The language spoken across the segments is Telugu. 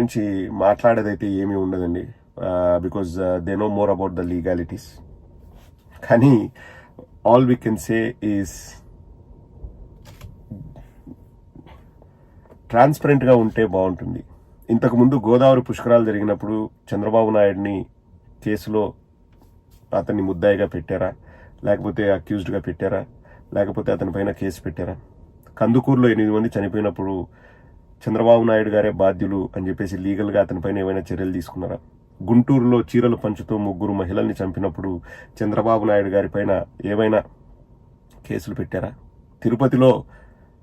గురించి మాట్లాడేదైతే ఏమీ ఉండదండి. Because they know more about the legalities కానీ all we can say is ట్రాన్స్పరెంట్గా ఉంటే బాగుంటుంది. ఇంతకుముందు గోదావరి పుష్కరాలు జరిగినప్పుడు చంద్రబాబు నాయుడిని కేసులో అతన్ని ముద్దాయిగా పెట్టారా? లేకపోతే అక్యూజ్డ్గా పెట్టారా? లేకపోతే అతని పైన కేసు పెట్టారా? కందుకూరులో ఎనిమిది మంది చనిపోయినప్పుడు చంద్రబాబు నాయుడు గారే బాధ్యులు అని చెప్పేసి లీగల్గా అతనిపైన ఏమైనా చర్యలు తీసుకున్నారా? గుంటూరులో చీరలు పంచుతూ ముగ్గురు మహిళల్ని చంపినప్పుడు చంద్రబాబు నాయుడు గారిపైన ఏమైనా కేసులు పెట్టారా? తిరుపతిలో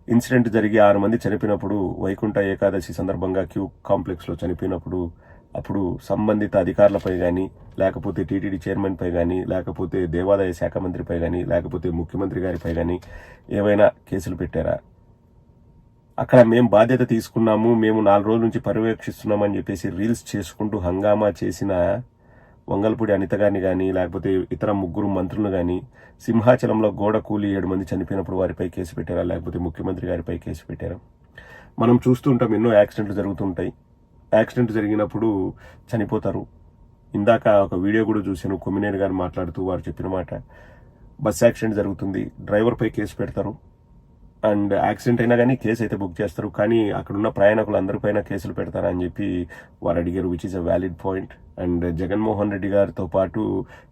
ఇన్సిడెంట్ జరిగి ఆరు మంది చనిపోయినప్పుడు వైకుంఠ ఏకాదశి సందర్భంగా క్యూ కాంప్లెక్స్లో చనిపోయినప్పుడు అప్పుడు సంబంధిత అధికారులపై కానీ లేకపోతే టీటీడీ చైర్మన్పై కానీ లేకపోతే దేవాదాయ శాఖ మంత్రిపై కానీ లేకపోతే ముఖ్యమంత్రి గారిపై కానీ ఏవైనా కేసులు పెట్టారా? అక్కడ మేము బాధ్యత తీసుకున్నాము మేము నాలుగు రోజుల నుంచి పర్యవేక్షిస్తున్నామని చెప్పేసి రీల్స్ చేసుకుంటూ హంగామా చేసిన వంగల్పూడి అనిత గారిని కానీ లేకపోతే ఇతర ముగ్గురు మంత్రులను కానీ సింహాచలంలో గోడ కూలి ఏడు మంది చనిపోయినప్పుడు వారిపై కేసు పెట్టారా లేకపోతే ముఖ్యమంత్రి గారిపై కేసు పెట్టారా? మనం చూస్తుంటాం ఎన్నో యాక్సిడెంట్లు జరుగుతుంటాయి. యాక్సిడెంట్ జరిగినప్పుడు చనిపోతారు. ఇందాక ఒక వీడియో కూడా చూశాను కొమ్మినేని గారు మాట్లాడుతూ వారు చెప్పిన మాట. బస్ యాక్సిడెంట్ జరుగుతుంది డ్రైవర్పై కేసు పెడతారు. అండ్ యాక్సిడెంట్ అయినా కానీ కేసు అయితే బుక్ చేస్తారు. కానీ అక్కడున్న ప్రయాణికులు అందరిపైన కేసులు పెడతారని చెప్పి వారు అడిగారు which is a valid point and Jaganmohan Reddy గారితో పాటు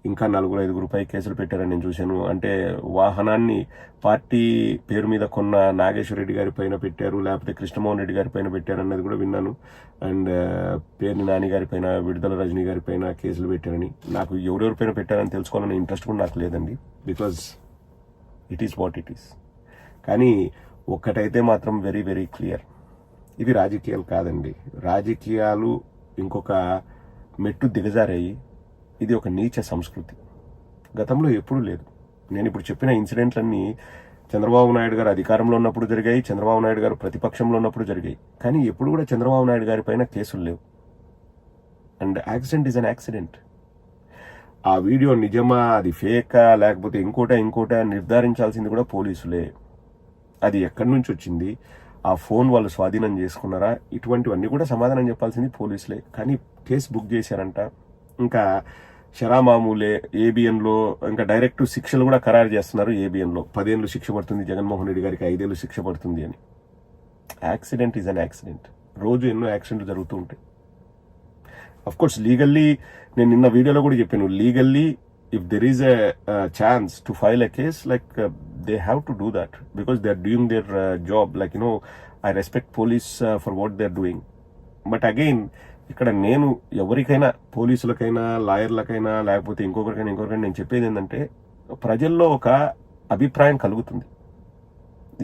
ఇంకా నలుగురు ఐదుగురుపై కేసులు పెట్టారని నేను చూశాను. అంటే వాహనాన్ని పార్టీ పేరు మీద కొన్న నాగేశ్వర రెడ్డి గారి పైన పెట్టారు లేకపోతే కృష్ణమోహన్ రెడ్డి గారి పైన పెట్టారు అన్నది కూడా విన్నాను. అండ్ పేరు నాని గారి పైన విడుదల రజనీ గారి పైన కేసులు పెట్టారని. నాకు ఎవరెవరి పైన పెట్టారని తెలుసుకోవాలని ఇంట్రెస్ట్ కూడా నాకు లేదండి. Because it is what it is కానీ ఒక్కటైతే మాత్రం వెరీ వెరీ క్లియర్ ఇవి రాజకీయాలు కాదండి. రాజకీయాలు ఇంకొక మెట్టు దిగజారాయి. ఇది ఒక నీచ సంస్కృతి. గతంలో ఎప్పుడూ లేదు. నేను ఇప్పుడు చెప్పిన ఇన్సిడెంట్లన్నీ చంద్రబాబు నాయుడు గారు అధికారంలో ఉన్నప్పుడు జరిగాయి చంద్రబాబు నాయుడు గారు ప్రతిపక్షంలో ఉన్నప్పుడు జరిగాయి. కానీ ఎప్పుడు కూడా చంద్రబాబు నాయుడు గారి పైన కేసులు లేవు. And accident is an accident ఆ వీడియో నిజమా అది ఫేకా లేకపోతే ఇంకోట ఇంకోట నిర్ధారించాల్సింది కూడా పోలీసులే. అది ఎక్కడి నుంచి వచ్చింది? ఆ ఫోన్ వాళ్ళు స్వాధీనం చేసుకున్నారా? ఇటువంటివన్నీ కూడా సమాధానం చెప్పాల్సింది పోలీసులే. కానీ కేసు బుక్ చేశారంట. ఇంకా షరామామూలే ఏబిఎన్లో ఇంకా డైరెక్ట్ శిక్షలు కూడా ఖరారు చేస్తున్నారు ఏబిఎన్లో. పదేళ్ళు శిక్ష పడుతుంది జగన్మోహన్ రెడ్డి గారికి ఐదేళ్ళు శిక్ష పడుతుంది అని. Accident is an accident. రోజు ఎన్నో యాక్సిడెంట్లు జరుగుతూ ఉంటాయి. అఫ్ కోర్స్ లీగల్లీ నేను నిన్న వీడియోలో కూడా చెప్పాను. Legally if there is a chance to file a case like they have to do that because they are doing their job like you know I respect police for what they are doing but again ఇక్కడ నేను ఎవరికైనా పోలీసులకైనా లాయర్లకైనా లేకపోతే ఇంకొకరికైనా ఇంకొకరికైనా నేను చెప్పేది ఏంటంటే ప్రజల్లో ఒక అభిప్రాయం కలుగుతుంది.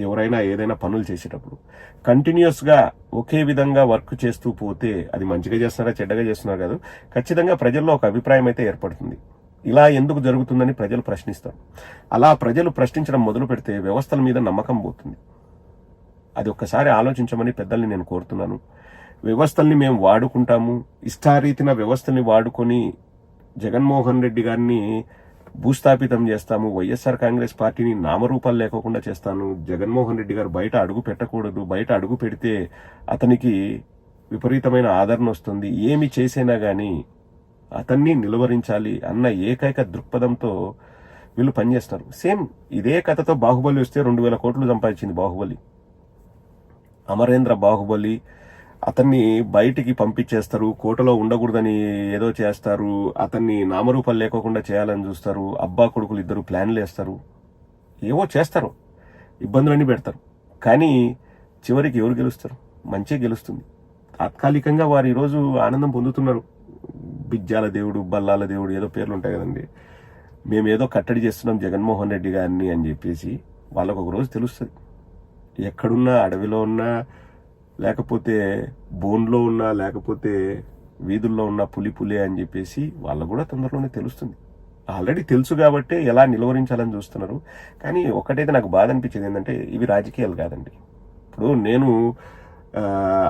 ఎవరైనా ఏదైనా పనులు చేసేటప్పుడు కంటిన్యూస్గా ఒకే విధంగా వర్క్ చేస్తూ పోతే అది మంచిగా చేస్తున్నారా చెడ్డగా చేస్తున్నారు కాదు. ఖచ్చితంగా ప్రజల్లో ఒక అభిప్రాయం అయితే ఏర్పడుతుంది. ఇలా ఎందుకు జరుగుతుందని ప్రజలు ప్రశ్నిస్తారు. అలా ప్రజలు ప్రశ్నించడం మొదలు పెడితే వ్యవస్థల మీద నమ్మకం పోతుంది. అది ఒక్కసారి ఆలోచించమని పెద్దల్ని నేను కోరుతున్నాను. వ్యవస్థల్ని మేము వాడుకుంటాము. ఇష్టారీతిన వ్యవస్థల్ని వాడుకొని జగన్మోహన్ రెడ్డి గారిని భూస్థాపితం చేస్తాము. వైఎస్ఆర్ కాంగ్రెస్ పార్టీని నామరూపాలు లేకోకుండా చేస్తాను. జగన్మోహన్ రెడ్డి గారు బయట అడుగు పెట్టకూడదు. బయట అడుగు పెడితే అతనికి విపరీతమైన ఆదరణ వస్తుంది. ఏమి చేసినా కానీ అతన్ని నిలువరించాలి అన్న ఏకైక దృక్పథంతో వీళ్ళు పనిచేస్తారు. సేమ్ ఇదే కథతో బాహుబలి వస్తే రెండు వేల కోట్లు సంపాదించింది బాహుబలి. అమరేంద్ర బాహుబలి అతన్ని బయటికి పంపించేస్తారు కోటలో ఉండకూడదని ఏదో చేస్తారు అతన్ని నామరూపాలు లేకోకుండా చేయాలని చూస్తారు అబ్బా కొడుకులు ఇద్దరు ప్లాన్లు వేస్తారు. ఏవో చేస్తారు. ఇబ్బందులన్నీ పెడతారు. కానీ చివరికి ఎవరు గెలుస్తారు? మంచి గెలుస్తుంది. తాత్కాలికంగా వారు ఈరోజు ఆనందం పొందుతున్నారు. బిజ్జాల దేవుడు బల్లాల దేవుడు ఏదో పేర్లు ఉంటాయి కదండి. మేము ఏదో కట్టడి చేస్తున్నాం జగన్మోహన్ రెడ్డి గారిని అని చెప్పేసి వాళ్ళకు ఒక రోజు తెలుస్తుంది. ఎక్కడున్నా అడవిలో ఉన్నా లేకపోతే బోన్లో ఉన్నా లేకపోతే వీధుల్లో ఉన్న పులి పులి అని చెప్పేసి వాళ్ళకు కూడా తొందరలోనే తెలుస్తుంది. ఆల్రెడీ తెలుసు కాబట్టే ఎలా నిలువరించాలని చూస్తున్నారు. కానీ ఒకటైతే నాకు బాధ అనిపించేది ఏంటంటే ఇవి రాజకీయాలు కాదండి. ఇప్పుడు నేను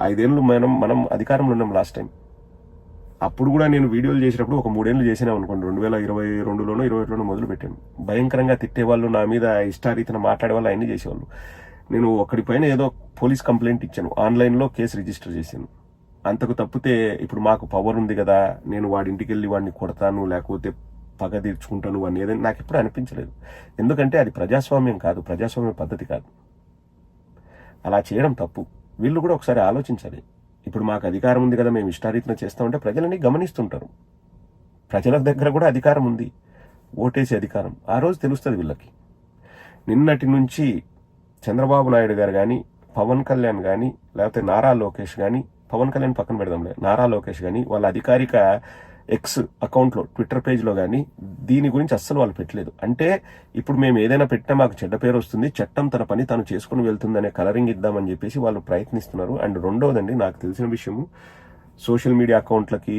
ఐదేళ్ళు మనం మనం అధికారంలో ఉన్నాం లాస్ట్ టైం. అప్పుడు కూడా నేను వీడియోలు చేసినప్పుడు ఒక మూడేళ్ళు చేసినా అనుకోండి. రెండు వేల ఇరవై రెండులోనో ఇరవై ఒకటిలోనో మొదలు పెట్టాను భయంకరంగా తిట్టేవాళ్ళు నా మీద ఇష్టారీతిన మాట్లాడే వాళ్ళు అన్నీ చేసేవాళ్ళు. నేను ఒకడిపైన ఏదో పోలీస్ కంప్లైంట్ ఇచ్చాను. ఆన్లైన్లో కేసు రిజిస్టర్ చేశాను. అంతకు తప్పితే ఇప్పుడు మాకు పవర్ ఉంది కదా నేను వాడింటికి వెళ్ళి వాడిని కొడతాను లేకపోతే పగ తీర్చుకుంటాను అని ఏదైనా నాకు ఎప్పుడు అనిపించలేదు. ఎందుకంటే అది ప్రజాస్వామ్యం కాదు ప్రజాస్వామ్య పద్ధతి కాదు. అలా చేయడం తప్పు. వీళ్ళు కూడా ఒకసారి ఆలోచించాలి. ఇప్పుడు మాకు అధికారం ఉంది కదా మేము ఇష్టారీతిన చేస్తామంటే ప్రజలని గమనిస్తుంటారు. ప్రజల దగ్గర కూడా అధికారం ఉంది. ఓటేసే అధికారం. ఆ రోజు తెలుస్తుంది వీళ్ళకి. నిన్నటి నుంచి చంద్రబాబు నాయుడు గారు కానీ పవన్ కళ్యాణ్ కానీ లేకపోతే నారా లోకేష్ కానీ పవన్ కళ్యాణ్ పక్కన పెడదాంలే నారా లోకేష్ కానీ వాళ్ళ అధికారిక ఎక్స్ అకౌంట్లో ట్విట్టర్ పేజ్లో కానీ దీని గురించి అస్సలు వాళ్ళు పెట్టలేదు. అంటే ఇప్పుడు మేము ఏదైనా పెట్టినా మాకు చెడ్డ పేరు వస్తుంది చట్టం తన పని తను చేసుకుని వెళ్తుందనే కలరింగ్ ఇద్దామని చెప్పేసి వాళ్ళు ప్రయత్నిస్తున్నారు. అండ్ రెండవదండి నాకు తెలిసిన విషయము సోషల్ మీడియా అకౌంట్లకి